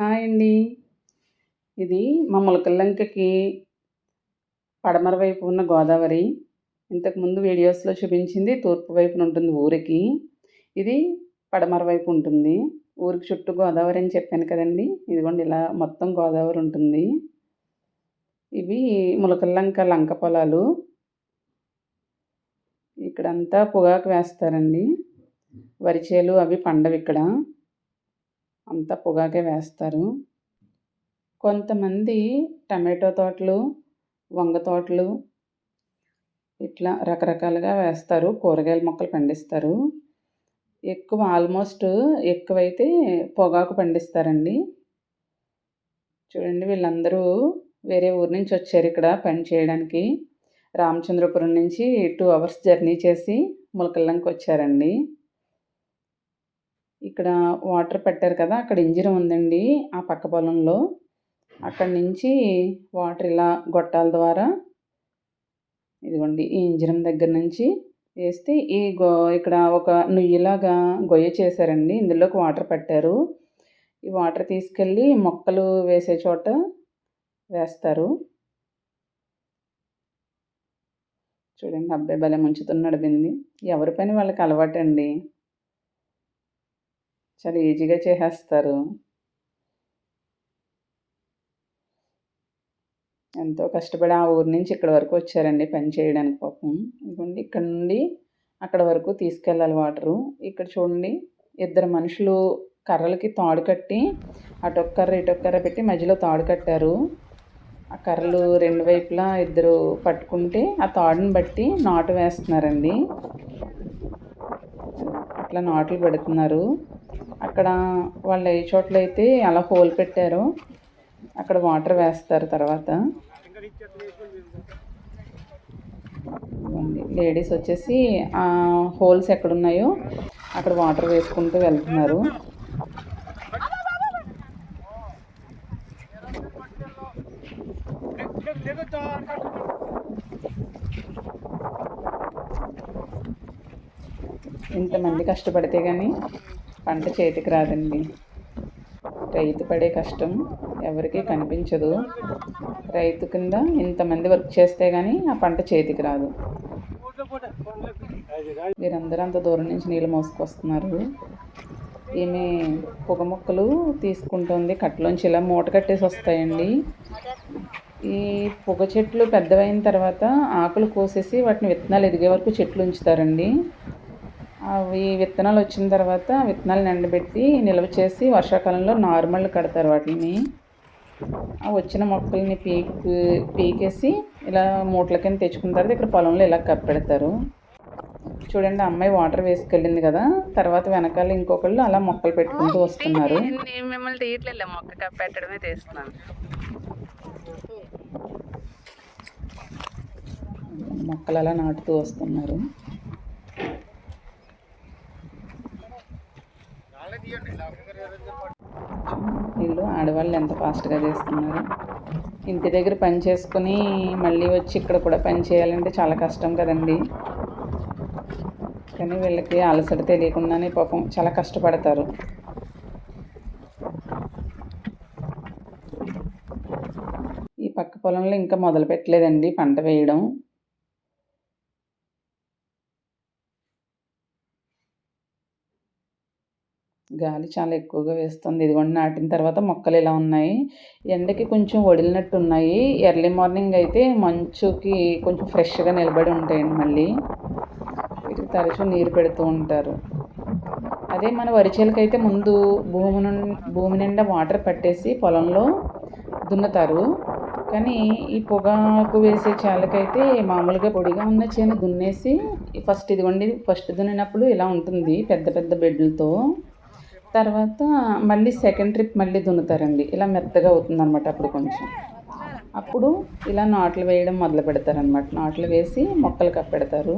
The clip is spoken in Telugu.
హాయ్ అండి. ఇది మా ములకల్లంకకి పడమర వైపు ఉన్న గోదావరి. ఇంతకుముందు వీడియోస్లో చూపించింది తూర్పు వైపున ఉంటుంది ఊరికి. ఇది పడమర వైపు ఉంటుంది. ఊరికి చుట్టూ గోదావరి అని చెప్పాను కదండి. ఇదిగోండి ఇలా మొత్తం గోదావరి ఉంటుంది. ఇవి ములకల్లంక లంక పొలాలు. ఇక్కడంతా పొగాకు వేస్తారండి. వరిచేలు అవి పండవి ఇక్కడ. అంతా పొగాకే వేస్తారు. కొంతమంది టమాటో తోటలు వంగ తోటలు ఇట్లా రకరకాలుగా వేస్తారు. కూరగాయల మొక్కలు పండిస్తారు. ఎక్కువ ఆల్మోస్ట్ ఎక్కువైతే పొగాకు పండిస్తారండి. చూడండి వీళ్ళందరూ వేరే ఊరు నుంచి వచ్చారు ఇక్కడ పని చేయడానికి. రామచంద్రపురం నుంచి టూ అవర్స్ జర్నీ చేసి ములకల్లంకి వచ్చారండి. ఇక్కడ వాటర్ పెట్టారు కదా అక్కడ ఇంజిన్ ఉందండి ఆ పక్క పొలంలో. అక్కడి నుంచి వాటర్ ఇలా గొట్టాల ద్వారా ఇదిగోండి ఈ ఇంజిన్ దగ్గర నుంచి వేస్తే ఈ గో ఇక్కడ ఒక నుయ్యిలాగా గొయ్య చేశారండి ఇందులోకి వాటర్ పెట్టారు. ఈ వాటర్ తీసుకెళ్ళి మొక్కలు వేసే చోట వేస్తారు. చూడండి అబ్బాయి భలే ముంచుతున్నాడు బింది. ఎవరి పని వాళ్ళకి అలవాటండి. చాలా ఈజీగా చేసేస్తారు. ఎంతో కష్టపడి ఆ ఊరి నుంచి ఇక్కడ వరకు వచ్చారండి పని చేయడానికి పాపం. ఇదిగోండి ఇక్కడ నుండి అక్కడ వరకు తీసుకెళ్ళాలి వాటరు. ఇక్కడ చూడండి ఇద్దరు మనుషులు కర్రలకి తాడు కట్టి అటొక్క కర్ర ఇటొక్క కర్ర పెట్టి మధ్యలో తాడు కట్టారు. ఆ కర్రలు రెండు వైపులా ఇద్దరు పట్టుకుంటే ఆ తాడుని బట్టి నాటు వేస్తున్నారండి. అట్లా నాట్లు పెడుతున్నారు. అక్కడ వాళ్ళు ఏ చోట్ల అయితే అలా హోల్ పెట్టారో అక్కడ వాటర్ వేస్తారు తర్వాత. లేడీస్ వచ్చేసి ఆ హోల్స్ ఎక్కడున్నాయో అక్కడ వాటర్ వేసుకుంటూ వెళ్తున్నారు. ఇంతమంది కష్టపడితే కానీ పంట చేతికి రాదండి. రైతు పడే కష్టం ఎవరికీ కనిపించదు. రైతు కింద ఇంతమంది వర్క్ చేస్తే కానీ ఆ పంట చేతికి రాదు. వీరందరూ అంత దూరం నుంచి నీళ్ళు మోసుకొస్తున్నారు. ఈమె పొగ మొక్కలు తీసుకుంటుంది కట్టలోంచి ఇలా మూట కట్టేసి వస్తాయండి. ఈ పొగ చెట్లు పెద్దవైన తర్వాత ఆకులు కోసేసి వాటిని విత్తనాలు ఎదిగే వరకు చెట్లు ఉంచుతారండి. అవి విత్తనాలు వచ్చిన తర్వాత విత్తనాలు ఎండబెట్టి నిల్వ చేసి వర్షాకాలంలో నార్మల్ కడతారు వాటిని. ఆ వచ్చిన మొక్కల్ని పీక్ పీకేసి ఇలా మూటల కింద తెచ్చుకున్న తర్వాత ఇక్కడ పొలంలో ఇలా కప్పెడతారు. చూడండి అమ్మాయి వాటర్ వేసుకెళ్ళింది కదా తర్వాత వెనకాల ఇంకొకళ్ళు అలా మొక్కలు పెట్టుకుంటూ వస్తున్నారు. మిమ్మల్ని తీయట్లేదు మొక్క కప్పెట్టడమే తీస్తున్నాను. మొక్కలు అలా నాటుతూ వస్తున్నారు. వీళ్ళు ఆడవాళ్ళు ఎంత ఫాస్ట్గా చేస్తున్నారు? ఇంటి దగ్గర పని చేసుకుని మళ్ళీ వచ్చి ఇక్కడ కూడా పని చేయాలంటే చాలా కష్టం కదండి. కానీ వీళ్ళకి అలసట తెలియకుండానే పాపం చాలా కష్టపడతారు. ఈ పక్క పొలంలో ఇంకా మొదలు పెట్టలేదండి పంట వేయడం. గాలి చాలా ఎక్కువగా వేస్తుంది. ఇదిగోండి నాటిన తర్వాత మొక్కలు ఇలా ఉన్నాయి. ఎండకి కొంచెం వడిలినట్టు ఉన్నాయి ఎర్లీ మార్నింగ్ అయితే మంచుకి కొంచెం ఫ్రెష్గా నిలబడి ఉంటాయండి మళ్ళీ. వీటికి తరచూ నీరు పెడుతూ ఉంటారు. అదే మన వరిచేలకైతే ముందు భూమి నుండి భూమి నిండా వాటర్ పట్టేసి పొలంలో దున్నుతారు. కానీ ఈ పొగాకు వేసే చాలకైతే మామూలుగా పొడిగా ఉన్న చేను దున్నేసి ఫస్ట్ ఇదిగోండి ఫస్ట్ దున్నినప్పుడు ఇలా ఉంటుంది పెద్ద పెద్ద బెడ్లతో. తర్వాత మళ్ళీ సెకండ్ ట్రిప్ మళ్ళీ దున్నుతారండి. ఇలా మెత్తగా అవుతుంది అనమాట అప్పుడు కొంచెం. అప్పుడు ఇలా నాట్లు వేయడం మొదలు పెడతారనమాట నాట్లు వేసి మొక్కలు కప్పెడతారు.